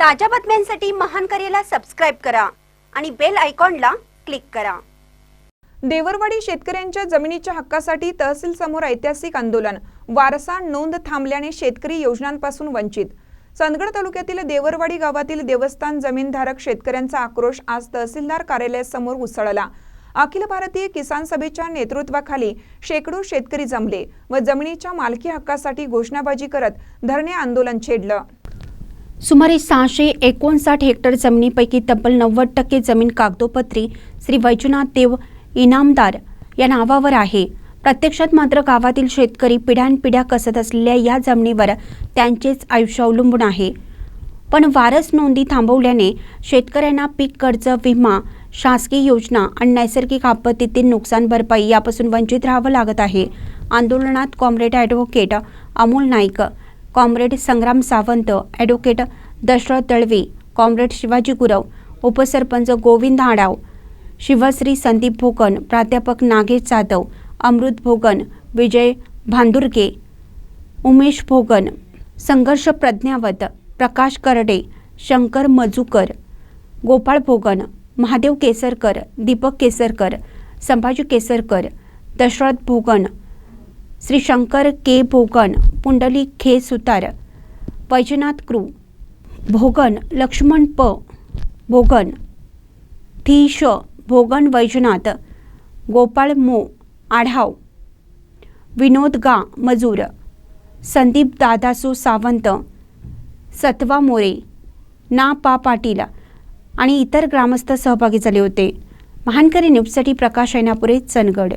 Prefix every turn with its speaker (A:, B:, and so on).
A: ताज्या बातम्यांसाठी महान करेला सबस्क्राईब करा आणि बेल आयकॉनला क्लिक करा.
B: देवरवाडी शेतकऱ्यांच्या जमिनीच्या हक्कासाठी तहसील समोर ऐतिहासिक आंदोलन. वारसा नोंद थांबल्याने शेतकरी योजनांपासून वंचित. चंदगड तालुक्यातील देवरवाडी गावातील देवस्थान जमीनधारक शेतकऱ्यांचा आक्रोश आज तहसीलदार कार्यालयासमोर उसळला. अखिल भारतीय किसान सभेच्या नेतृत्वाखाली शेकडो शेतकरी जमले व जमिनीच्या मालकी हक्कासाठी घोषणाबाजी करत धरणे आंदोलन छेडलं.
C: सुमारे सहाशे एकोणसाठ हेक्टर जमिनीपैकी तब्बल नव्वद टक्के जमीन कागदोपत्री श्री वैजनाथ देव इनामदार या नावावर आहे. प्रत्यक्षात मात्र गावातील शेतकरी पिढ्यानपिढ्या कसत असलेल्या या जमिनीवर त्यांचेच आयुष्य अवलंबून आहे. पण वारस नोंदी थांबवल्याने शेतकऱ्यांना पीक कर्ज विमा शासकीय योजना आणि नैसर्गिक आपत्तीतील नुकसान भरपाई यापासून वंचित राहावं लागत आहे. आंदोलनात comrade advocate Amol Naik comrade Sangram Sawant advocate Dashrath Dalvi comrade Shivaji Gurav उपसरपंच गोविंद आडाव शिवश्री संदीप भोगन प्राध्यापक नागेश जाधव अमृत भोगन विजय भांदुर्गे उमेश भोगन संघर्ष प्रज्ञावत प्रकाश करडे शंकर मजूकर गोपाळ भोगन महादेव केसरकर दीपक केसरकर संभाजी केसरकर दशरथ भोगन श्री शंकर के भोगन पुंडलिक खे सुतार वैजनाथ क्रू भोगन लक्ष्मण प भोगन धीश भोगन वैजनाथ गोपाळ मो आढाव विनोद गा मजूर संदीप दादासो सावंत सत्वा मोरे ना पा पाटील आणि इतर ग्रामस्थ सहभागी झाले होते. महानकरी न्यूजसाठी प्रकाश ऐनापुरे चनगड